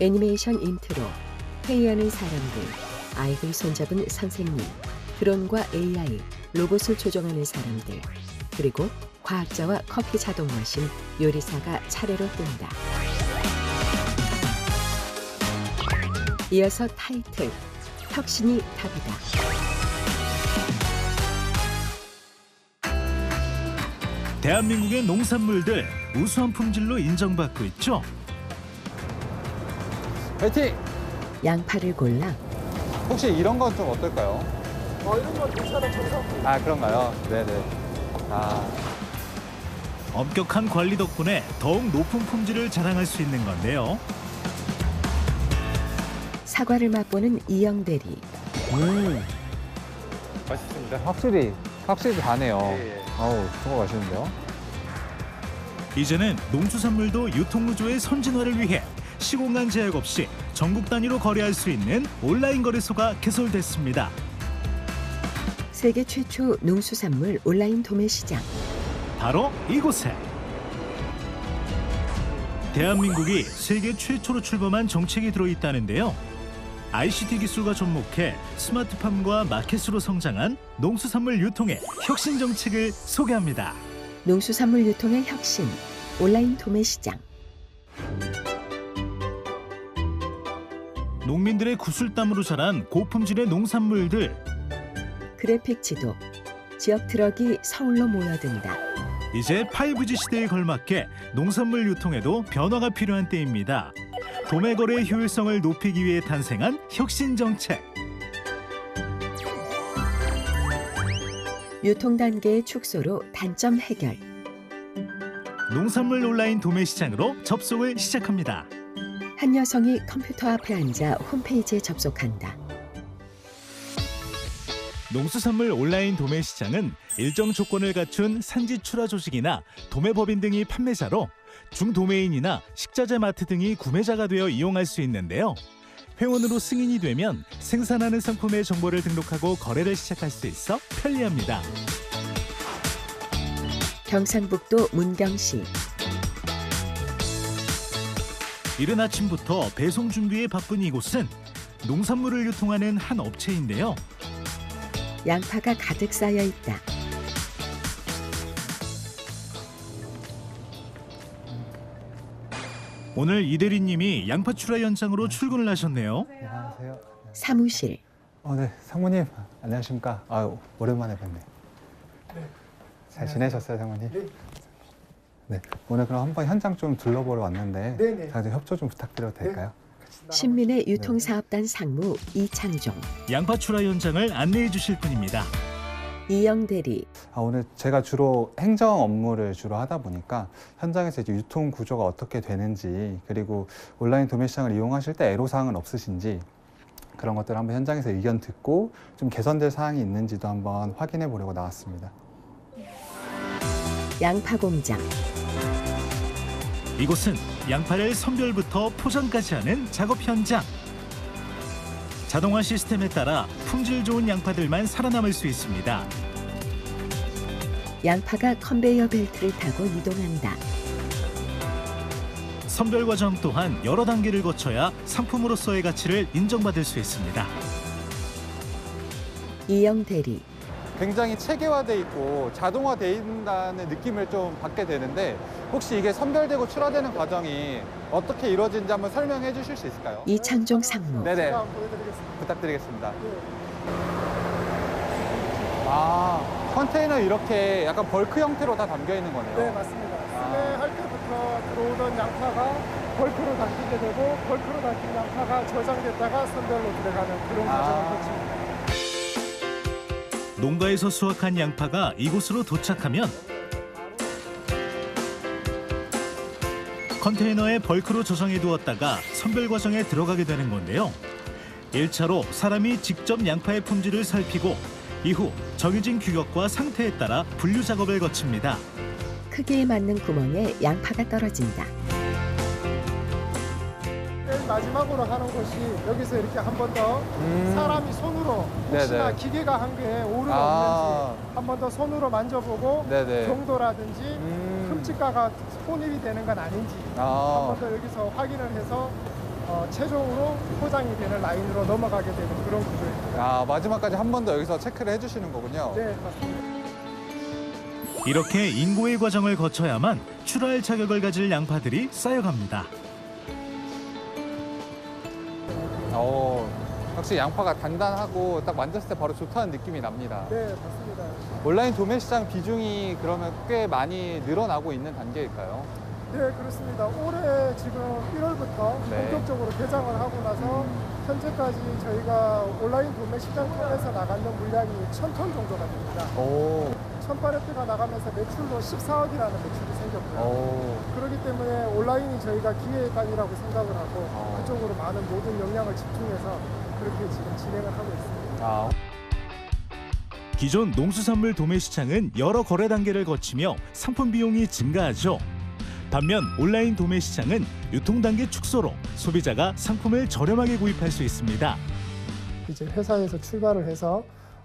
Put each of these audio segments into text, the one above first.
애니메이션 인트로, 회의하는 사람들, 아이들 손잡은 선생님, 드론과 AI, 로봇을 조종하는 사람들, 그리고 과학자와 커피 자동 머신, 요리사가 차례로 뜬다. 이어서 타이틀, 혁신이 답이다. 대한민국의 농산물들 우수한 품질로 인정받고 있죠. 화이팅! 양파를 골라 혹시 이런 건 좀 어떨까요? 어, 이런 건 괜찮아, 정상. 아, 그런가요? 네네. 아, 엄격한 관리 덕분에 더욱 높은 품질을 자랑할 수 있는 건데요. 사과를 맛보는 이영 대리. 음. 맛있습니다. 확실히, 확실히 다네요. 어우, 정말 맛있는데요? 이제는 농수산물도 유통구조의 선진화를 위해 시공간 제약 없이 전국 단위로 거래할 수 있는 온라인 거래소가 개설됐습니다. 세계 최초 농수산물 온라인 도매 시장. 바로 이곳에 대한민국이 세계 최초로 출범한 정책이 들어있다는데요. ICT 기술과 접목해 스마트팜과 마켓으로 성장한 농수산물 유통의 혁신 정책을 소개합니다. 농수산물 유통의 혁신. 온라인 도매 시장. 농민들의 구슬땀으로 자란 고품질의 농산물들 그래픽 지도. 지역 트럭이 서울로 모여든다. 이제 5G 시대에 걸맞게 농산물 유통에도 변화가 필요한 때입니다. 도매 거래의 효율성을 높이기 위해 탄생한 혁신 정책. 유통 단계의 축소로 단점 해결. 농산물 온라인 도매 시장으로 접속을 시작합니다. 한 여성이 컴퓨터 앞에 앉아 홈페이지에 접속한다. 농수산물 온라인 도매 시장은 일정 조건을 갖춘 산지 출하 조직이나 도매법인 등이 판매자로 중도매인이나 식자재 마트 등이 구매자가 되어 이용할 수 있는데요. 회원으로 승인이 되면 생산하는 상품의 정보를 등록하고 거래를 시작할 수 있어 편리합니다. 경상북도 문경시. 이른 아침부터 배송 준비에 바쁜 이곳은 농산물을 유통하는 한 업체인데요. 양파가 가득 쌓여 있다. 오늘 이 대리님이 양파 출하 현장으로 출근을 하셨네요. 안녕하세요. 사무실. 어, 네. 상무님, 안녕하십니까? 아유, 오랜만에 뵙네. 잘 지내셨어요, 상무님? 네. 네. 오늘 그럼 한번 현장 좀 둘러보러 왔는데, 네네. 좀 협조 좀 부탁드려도 될까요? 신민의 유통사업단 상무 이창종. 양파 출하 현장을 안내해 주실 분입니다. 이영 대리. 아, 오늘 제가 주로 행정 업무를 주로 하다 보니까 현장에서 이제 유통 구조가 어떻게 되는지 그리고 온라인 도매 시장을 이용하실 때 애로사항은 없으신지 그런 것들 을 한번 현장에서 의견 듣고 좀 개선될 사항이 있는지도 한번 확인해 보려고 나왔습니다. 양파 공장. 이곳은 양파를 선별부터 포장까지 하는 작업 현장. 자동화 시스템에 따라 품질 좋은 양파들만 살아남을 수 있습니다. 양파가 컨베이어 벨트를 타고 이동한다. 선별 과정 또한 여러 단계를 거쳐야 상품으로서의 가치를 인정받을 수 있습니다. 이영 대리. 굉장히 체계화돼 있고 자동화돼 있다는 느낌을 좀 받게 되는데 혹시 이게 선별되고 출하되는 과정이 어떻게 이루어지는지 한번 설명해 주실 수 있을까요? 이창종 상무. 네네 제가 한번 보여드리겠습니다. 부탁드리겠습니다. 네. 아 컨테이너 이렇게 약간 벌크 형태로 다 담겨 있는 거네요. 네, 맞습니다. 수매할 때부터 들어오던 양파가 벌크로 담기게 되고 벌크로 담긴 양파가 저장됐다가 선별로 들어가는 그런 아. 과정을 거칩니다. 농가에서 수확한 양파가 이곳으로 도착하면 컨테이너에 벌크로 저장해 두었다가 선별 과정에 들어가게 되는 건데요. 1차로 사람이 직접 양파의 품질을 살피고 이후 정해진 규격과 상태에 따라 분류 작업을 거칩니다. 크기에 맞는 구멍에 양파가 떨어진다. 맨 마지막으로 하는 것이 여기서 이렇게 한 번 더 음. 사람이 손으로 혹시나 네네. 기계가 한 게 오류가 아. 없는지 한 번 더 손으로 만져보고 네네. 정도라든지 음. 흠집가가 혼입이 되는 건 아닌지 한 아. 번더 여기서 확인을 해서 어, 최종으로 포장이 되는 라인으로 넘어가게 되는 그런 구조입니다. 아, 마지막까지 한 번 더 여기서 체크를 해주시는 거군요. 네, 맞습니다. 이렇게 인고의 과정을 거쳐야만 출하할 자격을 가질 양파들이 쌓여갑니다. 어, 확실히 양파가 단단하고 딱 만졌을 때 바로 좋다는 느낌이 납니다. 네, 맞습니다. 온라인 도매 시장 비중이 그러면 꽤 많이 늘어나고 있는 단계일까요? 네, 그렇습니다. 올해 지금 1월부터 네. 본격적으로 개장을 하고 나서 현재까지 저희가 온라인 도매 시장 통해서 나가는 물량이 1000톤 정도가 됩니다. 오, 1000팔레트가 나가면서 매출로 14억이라는 매출이 생겼고요. 오. 그렇기 때문에 온라인이 저희가 기회간이라고 생각을 하고 어. 그쪽으로 많은 모든 역량을 집중해서 그렇게 지금 진행을 하고 있습니다. 아, 기존 농수산물 도매 시장은 여러 거래 단계를 거치며 상품 비용이 증가하죠. 반면 온라인 도매 시장은 유통 단계 축소로 소비자가 상품을 저렴하게 구입할 수 있습니다. 이제 회사에서 출발을 해서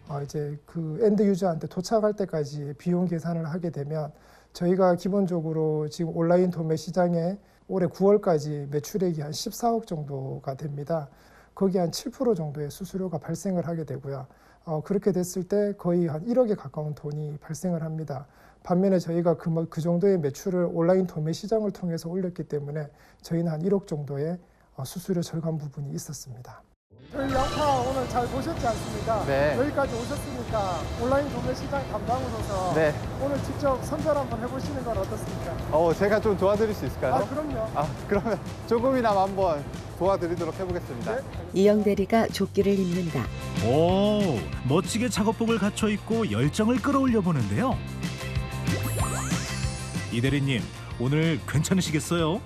어 이제 그 엔드 유저한테 도착할 때까지 비용 계산을 하게 되면 저희가 기본적으로 지금 온라인 도매 시장에 올해 9월까지 매출액이 한 14억 정도가 됩니다. 거기 한 7% 정도의 수수료가 발생을 하게 되고요. 어, 그렇게 됐을 때 거의 한 1억에 가까운 돈이 발생을 합니다. 반면에 저희가 그, 뭐- 그 정도의 매출을 온라인 도매 시장을 통해서 올렸기 때문에 저희는 한 1억 정도의 어, 수수료 절감 부분이 있었습니다. 저희 양파 오늘 잘 보셨지 않습니까? 네. 여기까지 오셨으니까 온라인 도매 시장 담당으로서 네. 오늘 직접 선별 한번 해보시는 건 어떻습니까? 어, 제가 좀 도와드릴 수 있을까요? 아 그럼요. 아, 그러면 조금이나마 한번 도와드리도록 해보겠습니다. 네. 이영 대리가 조끼를 입는다. 오, 멋지게 작업복을 갖춰 입고 열정을 끌어올려 보는데요. 이 대리님, 오늘 괜찮으시겠어요?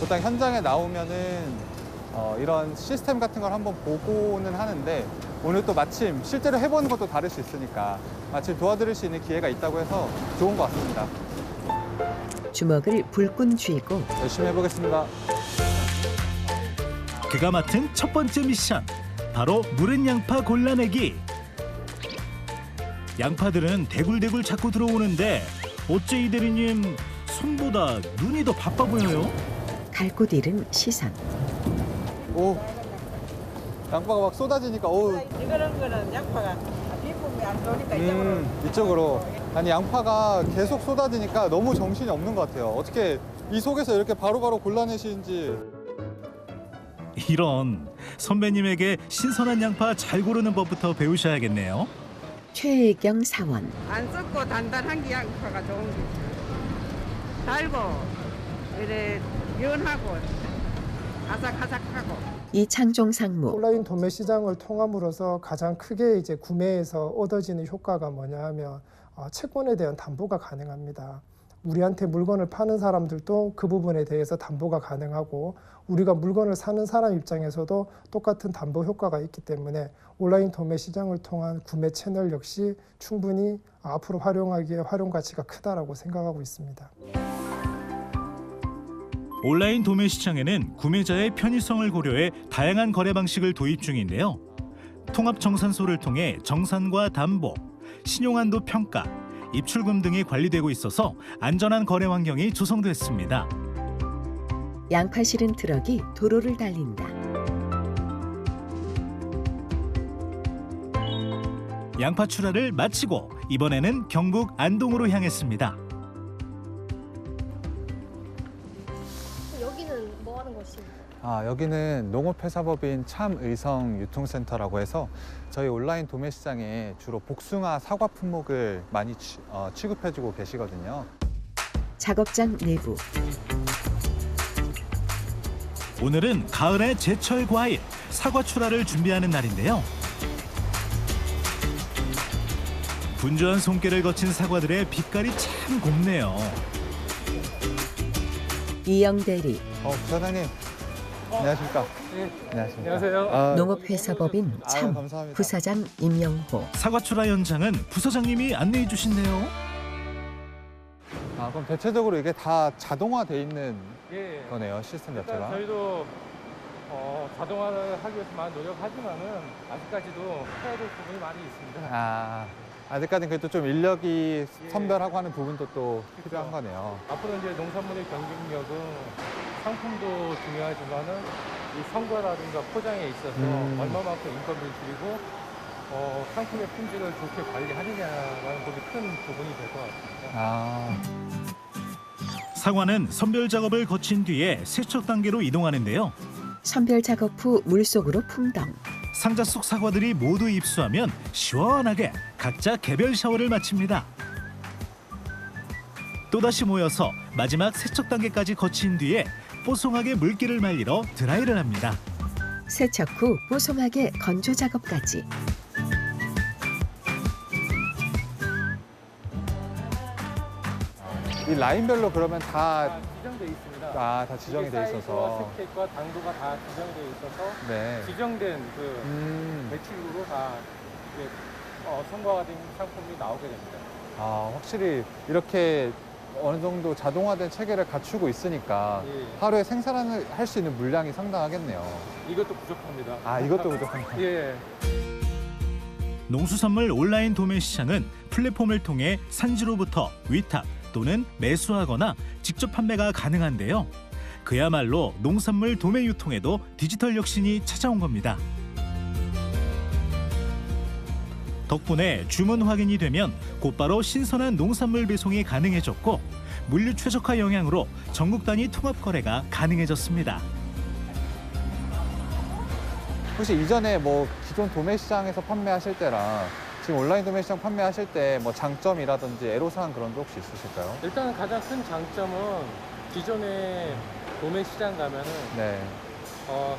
보통 현장에 나오면은 어, 이런 시스템 같은 걸 한번 보고는 하는데 오늘 또 마침 실제로 해보는 것도 다를 수 있으니까 마침 도와드릴 수 있는 기회가 있다고 해서 좋은 것 같습니다. 주먹을 불끈 쥐고 열심히 해보겠습니다. 그가 맡은 첫 번째 미션, 바로 무른 양파 골라내기. 양파들은 대굴대굴 자꾸 들어오는데 어째 이 대리님 손보다 눈이 더 바빠 보여요? 갈곳 잃은 시선. 오, 양파가 막 쏟아지니까 오, 이거는 거는 양파가 비품이 안 좋으니까 이쪽으로 음, 이쪽으로. 아니 양파가 계속 쏟아지니까 너무 정신이 없는 것 같아요. 어떻게 이 속에서 이렇게 바로바로 골라내시는지. 이런 선배님에게 신선한 양파 잘 고르는 법부터 배우셔야겠네요. 최혜경 사원. 안 썩고 단단한 게 양파가 좋은 게 달고 이래 연하고 아삭아삭하고 이창종 상무. 온라인 도매 시장을 통함으로써 가장 크게 이제 구매에서 얻어지는 효과가 뭐냐 하면 어, 채권에 대한 담보가 가능합니다. 우리한테 물건을 파는 사람들도 그 부분에 대해서 담보가 가능하고 우리가 물건을 사는 사람 입장에서도 똑같은 담보 효과가 있기 때문에 온라인 도매 시장을 통한 구매 채널 역시 충분히 앞으로 활용하기에 활용 가치가 크다라고 생각하고 있습니다. 온라인 도매 시장에는 구매자의 편의성을 고려해 다양한 거래 방식을 도입 중인데요. 통합 정산소를 통해 정산과 담보, 신용한도 평가, 입출금 등이 관리되고 있어서 안전한 거래 환경이 조성됐습니다. 양파 실은 트럭이 도로를 달린다. 양파 출하를 마치고 이번에는 경북 안동으로 향했습니다. 아, 여기는 농업회사법인 참의성 유통센터라고 해서 저희 온라인 도매 시장에 주로 복숭아 사과 품목을 많이 취, 어, 취급해주고 계시거든요. 작업장 내부. 오늘은 가을의 제철 과일 사과 출하를 준비하는 날인데요. 분주한 손길을 거친 사과들의 빛깔이 참 곱네요. 이영 대리. 어, 부사장님. 안녕하십니까. 안녕하십니까. 안녕하세요. 아, 농업회사법인 아유, 참. 감사합니다. 부사장 임영호. 사과 출하 현장은 부서장님이 안내해 주신대요. 아, 그럼 대체적으로 이게 다 자동화돼 있는 예, 거네요, 시스템 일단 자체가. 저희도 어, 자동화를 하기 위해서 많이 노력하지만은 아직까지도 해야 될 부분이 많이 있습니다. 아, 아직까지는 그래도 좀 인력이 예. 선별하고 하는 부분도 또 그렇죠. 필요한 거네요. 앞으로 이제 농산물의 경쟁력은 상품도 중요하지만은 이 성과라든가 포장에 있어서 음. 얼마만큼 인건비를 줄이고 어, 상품의 품질을 좋게 관리하느냐라는 것이 큰 부분이 될 것 같습니다. 아, 사과는 선별 작업을 거친 뒤에 세척 단계로 이동하는데요. 선별 작업 후 물속으로 풍덩. 상자 속 사과들이 모두 입수하면 시원하게 각자 개별 샤워를 마칩니다. 또다시 모여서 마지막 세척 단계까지 거친 뒤에 뽀송하게 물기를 말리러 드라이를 합니다. 세척 후 뽀송하게 건조 작업까지. 이 라인별로 그러면 다, 다 지정돼 있습니다. 아, 다 지정이 돼 있어서. 스펙과 당도가 다 지정돼 있어서 네. 지정된 그 음, 매출로 다 이제 어, 성과된 상품이 나오게 됩니다. 아, 확실히 이렇게 어느 정도 자동화된 체계를 갖추고 있으니까 예. 하루에 생산을 할 수 있는 물량이 상당하겠네요. 이것도 부족합니다. 아, 이것도 부족합니다. 예. 농수산물 온라인 도매 시장은 플랫폼을 통해 산지로부터 위탁 또는 매수하거나 직접 판매가 가능한데요. 그야말로 농산물 도매 유통에도 디지털 혁신이 찾아온 겁니다. 덕분에 주문 확인이 되면 곧바로 신선한 농산물 배송이 가능해졌고 물류 최적화 영향으로 전국 단위 통합 거래가 가능해졌습니다. 혹시 이전에 뭐 기존 도매 시장에서 판매하실 때랑 지금 온라인 도매 시장 판매하실 때 뭐 장점이라든지 애로사항 그런 게 혹시 있으실까요? 일단 가장 큰 장점은 기존의 도매 시장 가면은 네. 어,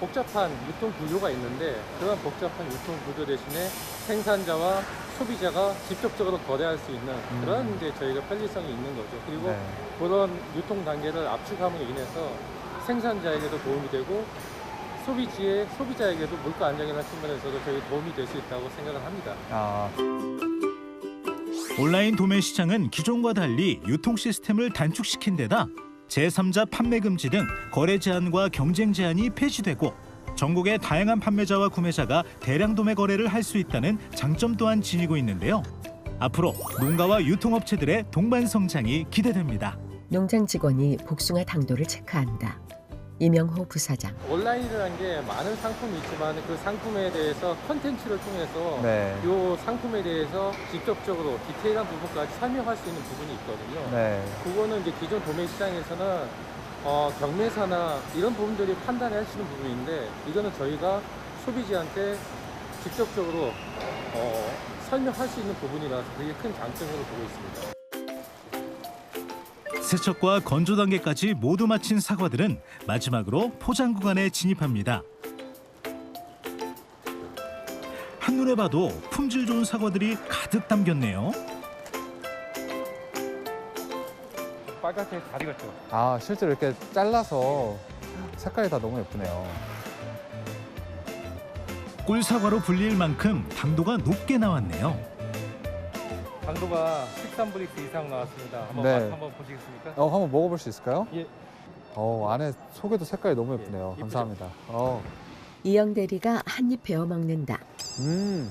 복잡한 유통 구조가 있는데 그런 복잡한 유통 구조 대신에 생산자와 소비자가 직접적으로 거래할 수 있는 그런 이제 저희가 편리성이 있는 거죠. 그리고 네. 그런 유통 단계를 압축함으로 인해서 생산자에게도 도움이 되고 소비지의 소비자에게도 물가 안정이라는 측면에서도 저희 도움이 될 수 있다고 생각을 합니다. 아, 온라인 도매 시장은 기존과 달리 유통 시스템을 단축시킨 데다 제3자 판매 금지 등 거래 제한과 경쟁 제한이 폐지되고 전국의 다양한 판매자와 구매자가 대량 도매 거래를 할 수 있다는 장점 또한 지니고 있는데요. 앞으로 농가와 유통업체들의 동반 성장이 기대됩니다. 농장 직원이 복숭아 당도를 체크한다. 이명호 부사장. 온라인이라는 게 많은 상품이 있지만 그 상품에 대해서 컨텐츠를 통해서 네. 이 상품에 대해서 직접적으로 디테일한 부분까지 설명할 수 있는 부분이 있거든요. 네. 그거는 이제 기존 도매 시장에서는 어, 경매사나 이런 부분들이 판단할 수 있는 부분인데 이거는 저희가 소비자한테 직접적으로 어, 설명할 수 있는 부분이라서 되게 큰 장점으로 보고 있습니다. 세척과 건조 단계까지 모두 마친 사과들은 마지막으로 포장 구간에 진입합니다. 한눈에 봐도 품질 좋은 사과들이 가득 담겼네요. 빨갛게 잘 익었죠. 아, 실제로 이렇게 잘라서 색깔이 다 너무 예쁘네요. 꿀사과로 불릴 만큼 당도가 높게 나왔네요. 당도가 13브릭스 이상 나왔습니다. 한번 네. 맛 한번 보시겠습니까? 어, 한번 먹어볼 수 있을까요? 예. 어, 안에 속에도 색깔이 너무 예쁘네요. 예, 감사합니다. 어, 이영 대리가 한입 베어 먹는다. 음,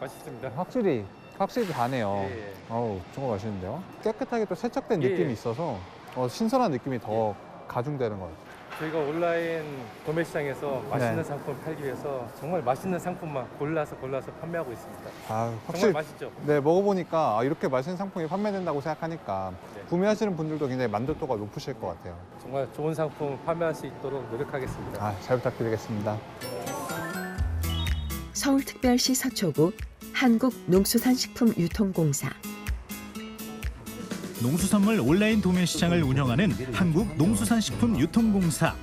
맛있습니다. 확실히, 확실히 다네요. 예, 예. 어우, 정말 맛있는데요? 깨끗하게 또 세척된 예, 느낌이 예. 있어서 어, 신선한 느낌이 더 가중되는 것 같아요. 저희가 온라인 도매 시장에서 맛있는 네. 상품 팔기 위해서 정말 맛있는 상품만 골라서 골라서 판매하고 있습니다. 아, 정말 확실히 맛있죠? 네, 먹어보니까 아, 이렇게 맛있는 상품이 판매된다고 생각하니까 네. 구매하시는 분들도 굉장히 만족도가 높으실 것 같아요. 정말 좋은 상품 판매할 수 있도록 노력하겠습니다. 아, 잘 부탁드리겠습니다. 서울특별시 서초구 한국농수산식품유통공사. 농수산물 온라인 도매 시장을 운영하는 한국 농수산식품유통공사.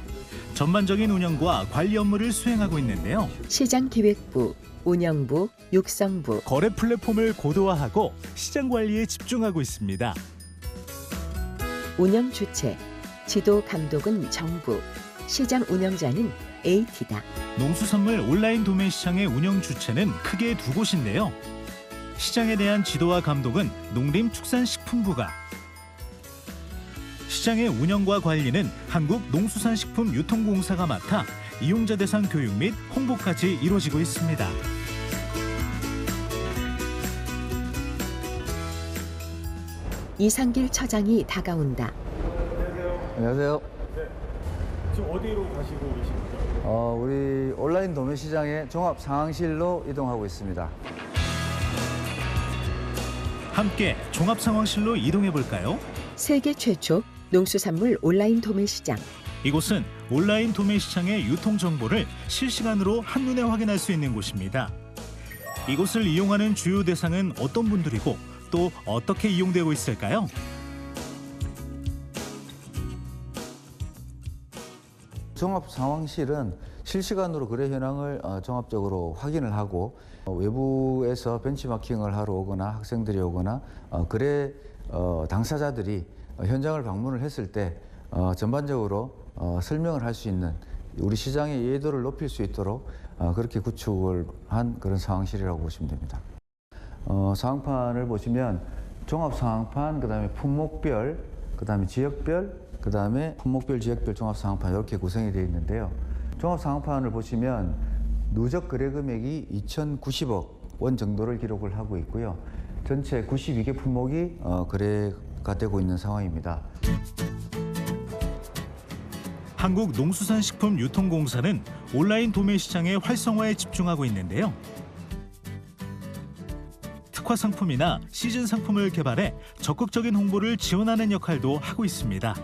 전반적인 운영과 관리 업무를 수행하고 있는데요. 시장기획부, 운영부, 육성부, 거래 플랫폼을 고도화하고 시장 관리에 집중하고 있습니다. 운영 주체, 지도 감독은 정부, 시장 운영자는 AT다. 농수산물 온라인 도매 시장의 운영 주체는 크게 두 곳인데요. 시장에 대한 지도와 감독은 농림축산식품부가 시장의 운영과 관리는 한국농수산식품유통공사가 맡아 이용자 대상 교육 및 홍보까지 이루어지고 있습니다. 이상길 처장이 다가온다. 안녕하세요. 지금 어디로 가시고 거죠? 어, 우리 온라인 도매 시장의 종합 상황실로 이동하고 있습니다. 함께 종합 상황실로 이동해 볼까요? 세계 최초 농수산물 온라인 도매 시장. 이곳은 온라인 도매 시장의 유통 정보를 실시간으로 한눈에 확인할 수 있는 곳입니다. 이곳을 이용하는 주요 대상은 어떤 분들이고 또 어떻게 이용되고 있을까요? 종합 상황실은 실시간으로 거래 현황을 어, 종합적으로 확인을 하고 어, 외부에서 벤치마킹을 하러 오거나 학생들이 오거나 어, 거래 어, 당사자들이 어, 현장을 방문을 했을 때 어, 전반적으로 어, 설명을 할 수 있는 우리 시장의 이해도를 높일 수 있도록 어, 그렇게 구축을 한 그런 상황실이라고 보시면 됩니다. 어, 상황판을 보시면 종합 상황판, 그 다음에 품목별, 그 다음에 지역별, 그 다음에 품목별, 지역별 종합 상황판 이렇게 구성이 되어 있는데요. 종합 상황판을 보시면 누적 거래 금액이 2,090억 원 정도를 기록을 하고 있고요. 전체 92개 품목이 어, 거래가 되고 있는 상황입니다. 한국농수산식품유통공사는 온라인 도매 시장의 활성화에 집중하고 있는데요. 특화 상품이나 시즌 상품을 개발해 적극적인 홍보를 지원하는 역할도 하고 있습니다.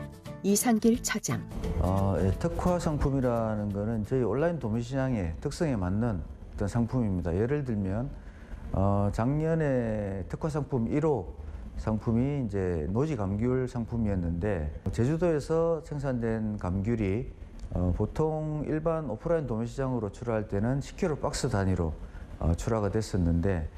이상길 차장. 어, 예, 특화 상품이라는 거는 저희 온라인 도매 시장의 특성에 맞는 어떤 상품입니다. 예를 들면 어, 작년에 특화 상품 1호 상품이 이제 노지 감귤 상품이었는데 제주도에서 생산된 감귤이 어, 보통 일반 오프라인 도매 시장으로 출하할 때는 10kg 박스 단위로 어, 출하가 됐었는데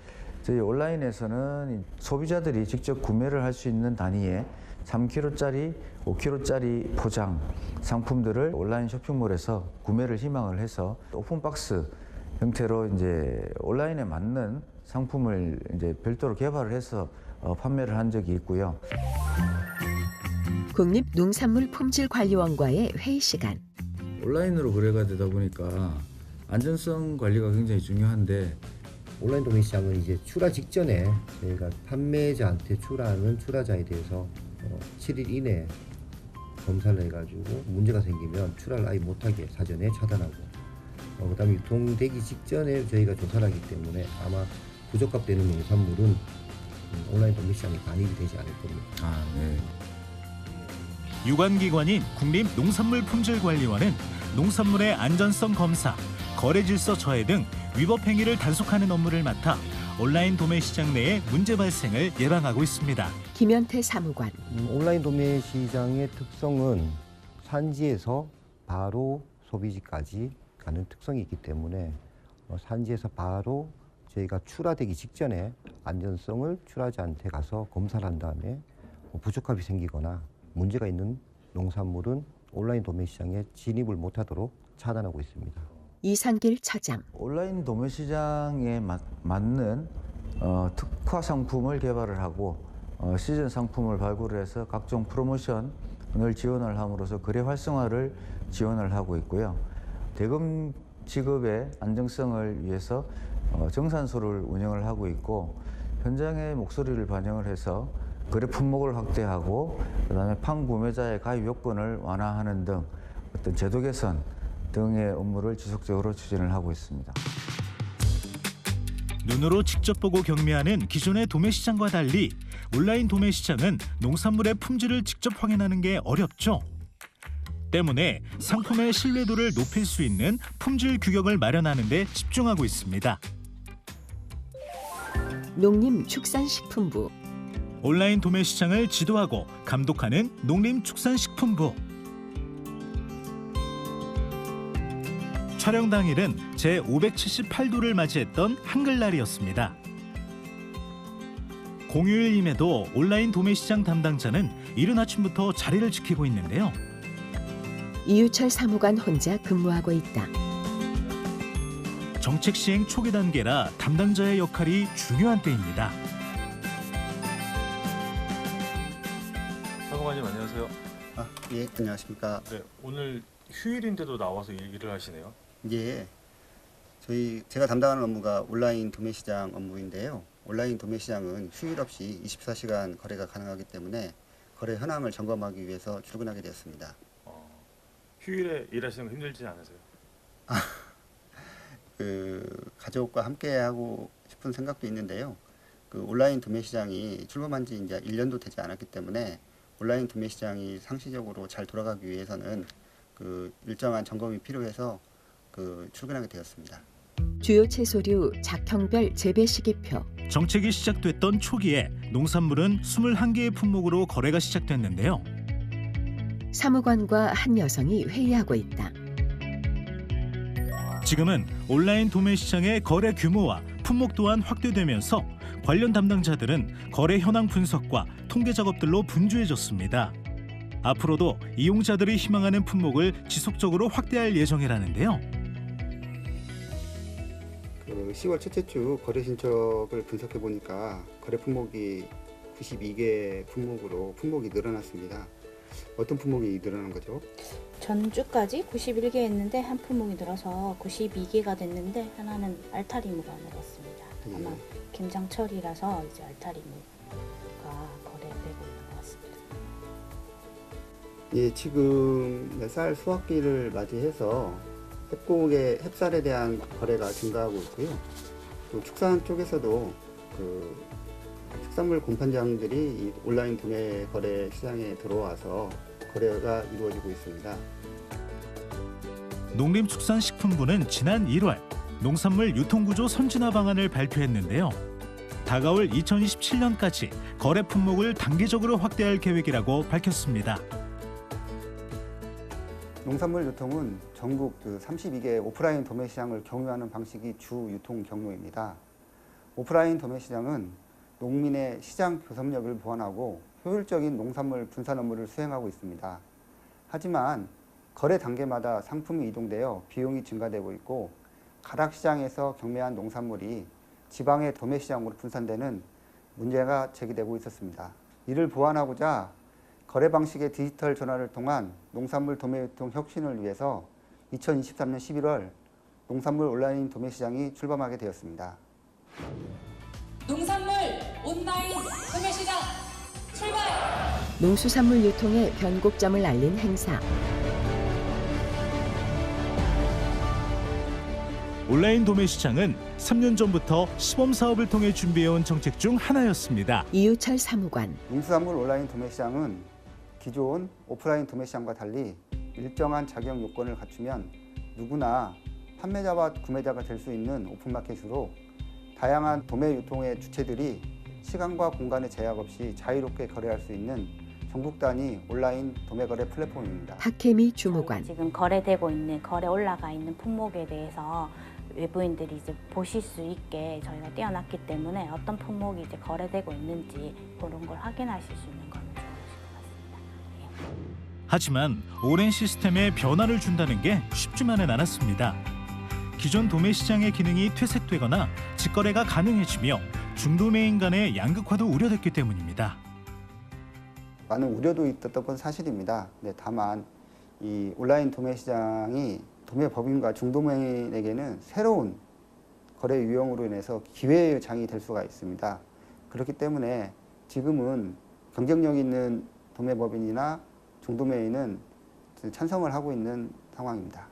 저희 온라인에서는 이 소비자들이 직접 구매를 할 수 있는 단위에 3kg짜리, 5kg짜리 포장 상품들을 온라인 쇼핑몰에서 구매를 희망을 해서 오픈 박스 형태로 이제 온라인에 맞는 상품을 이제 별도로 개발을 해서 어, 판매를 한 적이 있고요. 국립농산물품질관리원과의 회의 시간. 온라인으로 거래가 되다 보니까 안전성 관리가 굉장히 중요한데 온라인 도매 시장은 이제 출하 직전에 저희가 판매자한테 출하하는 출하자에 대해서 어, 7일 이내 검사를 해가지고 문제가 생기면 출하를 아예 못하게 사전에 차단하고 어, 그다음에 유통되기 직전에 저희가 조사를 하기 때문에 아마 부적합 되는 농산물은 음, 온라인 도매 시장에 반입이 되지 않을 겁니다. 아, 네. 유관기관인 국립농산물품질관리원은 농산물의 안전성 검사, 거래 질서 저해 등 위법 행위를 단속하는 업무를 맡아 온라인 도매 시장 내의 문제 발생을 예방하고 있습니다. 김현태 사무관. 음, 온라인 도매 시장의 특성은 산지에서 바로 소비지까지 가는 특성이 있기 때문에 어, 산지에서 바로 저희가 출하되기 직전에 안전성을 출하자한테 가서 검사를 한 다음에 뭐 부적합이 생기거나 문제가 있는 농산물은 온라인 도매 시장에 진입을 못하도록 차단하고 있습니다. 이상길 차장. 온라인 도매 시장에 맞, 맞는 어, 특화 상품을 개발을 하고 어, 시즌 상품을 발굴해서 각종 프로모션을 지원을 함으로써 거래 활성화를 지원을 하고 있고요. 대금 지급의 안정성을 위해서 어, 정산소를 운영을 하고 있고 현장의 목소리를 반영을 해서 거래 품목을 확대하고 그다음에 판 구매자의 가입 요건을 완화하는 등 어떤 제도 개선 등의 업무를 지속적으로 추진을 하고 있습니다. 눈으로 직접 보고 경매하는 기존의 도매 시장과 달리 온라인 도매 시장은 농산물의 품질을 직접 확인하는 게 어렵죠. 때문에 상품의 신뢰도를 높일 수 있는 품질 규격을 마련하는 데 집중하고 있습니다. 농림축산식품부. 온라인 도매 시장을 지도하고 감독하는 농림축산식품부. 촬영 당일은 제 578도를 맞이했던 한글날이었습니다. 공휴일임에도 온라인 도매 시장 담당자는 이른 아침부터 자리를 지키고 있는데요. 이유철 사무관 혼자 근무하고 있다. 정책 시행 초기 단계라 담당자의 역할이 중요한 때입니다. 사관님 안녕하세요. 아, 예, 안녕하십니까. 네, 오늘 휴일인데도 나와서 일을 하시네요. 예, 저희 제가 담당하는 업무가 온라인 도매 시장 업무인데요. 온라인 도매 시장은 휴일 없이 24시간 거래가 가능하기 때문에 거래 현황을 점검하기 위해서 출근하게 되었습니다. 어, 휴일에 일하시는 거 힘들지 않으세요? 그 가족과 함께 하고 싶은 생각도 있는데요. 그 온라인 도매 시장이 출범한 지 이제 1년도 되지 않았기 때문에 온라인 도매 시장이 상시적으로 잘 돌아가기 위해서는 그 일정한 점검이 필요해서 그 출근하게 되었습니다. 주요 채소류 작형별 재배 시기표, 정책이 시작됐던 초기에 농산물은 21개의 품목으로 거래가 시작됐는데요. 사무관과 한 여성이 회의하고 있다. 지금은 온라인 도매 시장의 거래 규모와 품목 또한 확대되면서 관련 담당자들은 거래 현황 분석과 통계 작업들로 분주해졌습니다. 앞으로도 이용자들이 희망하는 품목을 지속적으로 확대할 예정이라는데요. 그 10월 첫째 주 거래 신청을 분석해 보니까 거래 품목이 92개 품목으로 품목이 늘어났습니다. 어떤 품목이 늘어난 거죠? 전주까지 91개였는데 한 품목이 늘어서 92개가 됐는데 하나는 알타리무가 늘었습니다. 예. 아마 김장철이라서 이제 알타리무가 거래되고 있는 것 같습니다. 예, 지금 쌀 수확기를 맞이해서 햇곡의 햅쌀에 대한 거래가 증가하고 있고요. 또 축산 쪽에서도 그 축산물 공판장들이 이 온라인 도매 거래 시장에 들어와서 거래가 이루어지고 있습니다. 농림축산식품부는 지난 1월 농산물 유통구조 선진화 방안을 발표했는데요. 다가올 2027년까지 거래 품목을 단계적으로 확대할 계획이라고 밝혔습니다. 농산물 유통은 전국 그 32개 오프라인 도매 시장을 경유하는 방식이 주 유통 경로입니다. 오프라인 도매 시장은 농민의 시장 교섭력을 보완하고 효율적인 농산물 분산 업무를 수행하고 있습니다. 하지만 거래 단계마다 상품이 이동되어 비용이 증가되고 있고 가락 시장에서 경매한 농산물이 지방의 도매 시장으로 분산되는 문제가 제기되고 있었습니다. 이를 보완하고자 거래 방식의 디지털 전환을 통한 농산물 도매 유통 혁신을 위해서 2023년 11월 농산물 온라인 도매 시장이 출범하게 되었습니다. 농산물 온라인 구매시장 출발! 농수산물 유통의 변곡점을 알린 행사. 온라인 도매 시장은 3년 전부터 시범 사업을 통해 준비해온 정책 중 하나였습니다. 이유철 사무관. 농수산물 온라인 도매 시장은 기존 오프라인 도매 시장과 달리 일정한 자격 요건을 갖추면 누구나 판매자와 구매자가 될 수 있는 오픈마켓으로 다양한 도매 유통의 주체들이 시간과 공간의 제약 없이 자유롭게 거래할 수 있는 전국 단위 온라인 도매 거래 플랫폼입니다. 박혜미 주무관. 지금 거래되고 있는 거래 올라가 있는 품목에 대해서 외부인들이 이제 보실 수 있게 저희가 띄워놨기 때문에 어떤 품목이 이제 거래되고 있는지 그런 걸 확인하실 수 있는. 예. 하지만 오랜 시스템에 변화를 준다는 게 쉽지만은 않았습니다. 기존 도매 시장의 기능이 퇴색되거나 직거래가 가능해지며 중도매인 간의 양극화도 우려됐기 때문입니다. 많은 우려도 있었던 건 사실입니다. 네, 다만 이 온라인 도매 시장이 도매 법인과 중도매인에게는 새로운 거래 유형으로 인해서 기회의 장이 될 수가 있습니다. 그렇기 때문에 지금은 경쟁력 있는 도매 법인이나 중도매인은 찬성을 하고 있는 상황입니다.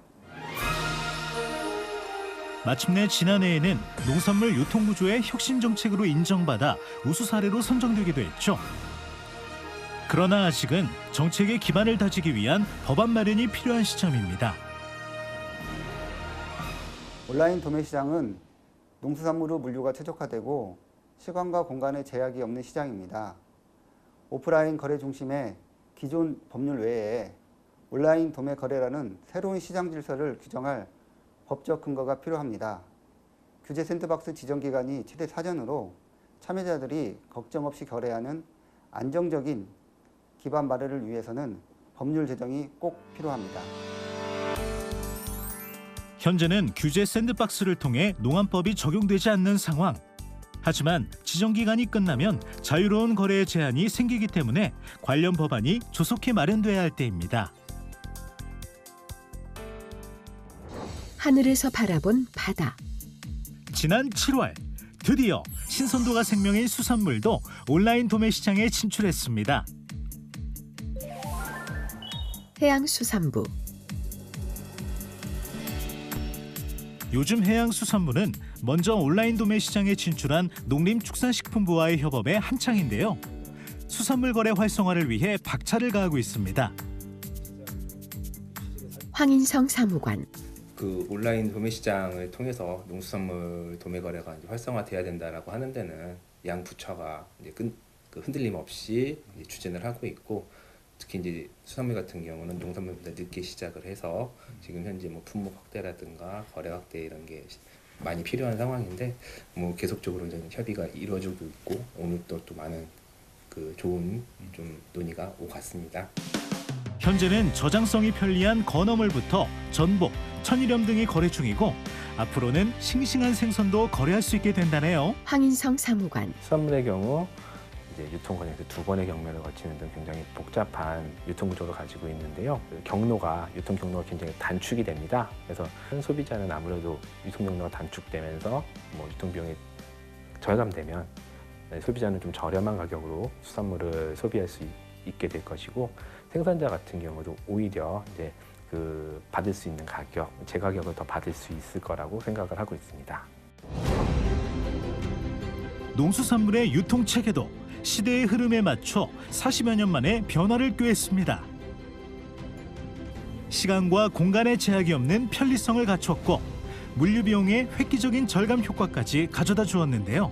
마침내 지난해에는 농산물 유통 구조의 혁신 정책으로 인정받아 우수 사례로 선정되기도 했죠. 그러나 아직은 정책의 기반을 다지기 위한 법안 마련이 필요한 시점입니다. 온라인 도매 시장은 농수산물의 물류가 최적화되고 시간과 공간의 제약이 없는 시장입니다. 오프라인 거래 중심의 기존 법률 외에 온라인 도매 거래라는 새로운 시장 질서를 규정할 법적 근거가 필요합니다. 규제 샌드박스 지정 기간이 최대 4년으로 참여자들이 걱정 없이 거래하는 안정적인 기반 마련을 위해서는 법률 제정이 꼭 필요합니다. 현재는 규제 샌드박스를 통해 농안법이 적용되지 않는 상황. 하지만 지정 기간이 끝나면 자유로운 거래의 제한이 생기기 때문에 관련 법안이 조속히 마련돼야 할 때입니다. 하늘에서 바라본 바다. 지난 7월 드디어 신선도가 생명인 수산물도 온라인 도매 시장에 진출했습니다. 해양수산부 요즘 해양수산부는 먼저 온라인 도매 시장에 진출한 농림축산식품부와의 협업에 한창인데요. 수산물 거래 활성화를 위해 박차를 가하고 있습니다. 황인성 사무관 그 온라인 도매 시장을 통해서 농수산물 도매 거래가 활성화돼야 된다라고 하는 데는 양 부처가 이제 끈, 그 흔들림 없이 이제 추진을 하고 있고 특히 이제 수산물 같은 경우는 농산물보다 늦게 시작을 해서 지금 현재 뭐 품목 확대라든가 거래 확대 이런 게 시- 많이 필요한 상황인데 뭐 계속적으로 이제 협의가 이루어지고 있고 오늘 또 또 많은 그 좋은 좀 논의가 오갔습니다. 현재는 저장성이 편리한 건어물부터 전복, 천일염 등이 거래 중이고 앞으로는 싱싱한 생선도 거래할 수 있게 된다네요. 황인성 사무관 수산물의 경우 이제 유통 과정에서 두 번의 경매를 거치는 등 굉장히 복잡한 유통 구조를 가지고 있는데요. 그 경로가 유통 경로가 굉장히 단축이 됩니다. 그래서 큰 소비자는 아무래도 유통 경로가 단축되면서 뭐 유통 비용이 절감되면 네, 소비자는 좀 저렴한 가격으로 수산물을 소비할 수 있- 있게 될 것이고 생산자 같은 경우도 오히려 이제 그 받을 수 있는 가격, 제 가격을 더 받을 수 있을 거라고 생각을 하고 있습니다. 농수산물의 유통 체계도 시대의 흐름에 맞춰 40여 년 만에 변화를 꾀했습니다. 시간과 공간의 제약이 없는 편리성을 갖췄고 물류 비용의 획기적인 절감 효과까지 가져다 주었는데요.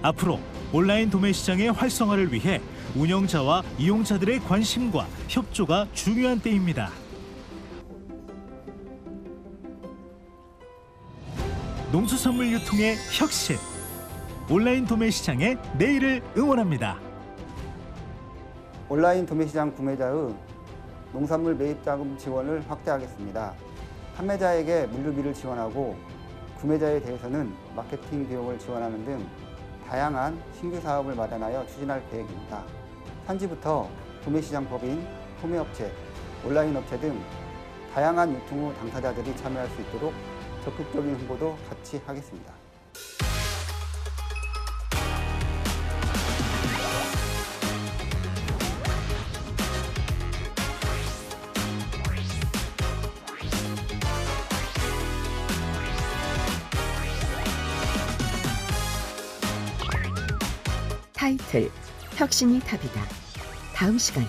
앞으로 온라인 도매 시장의 활성화를 위해 운영자와 이용자들의 관심과 협조가 중요한 때입니다. 농수산물 유통의 혁신 온라인 도매 시장의 내일을 응원합니다. 온라인 도매시장 구매자의 농산물 매입 자금 지원을 확대하겠습니다. 판매자에게 물류비를 지원하고 구매자에 대해서는 마케팅 비용을 지원하는 등 다양한 신규 사업을 마련하여 추진할 계획입니다. 산지부터 도매시장 법인, 소매업체, 온라인 업체 등 다양한 유통 후 당사자들이 참여할 수 있도록 적극적인 홍보도 같이 하겠습니다. 타이틀 혁신이 답이다. 다음 시간에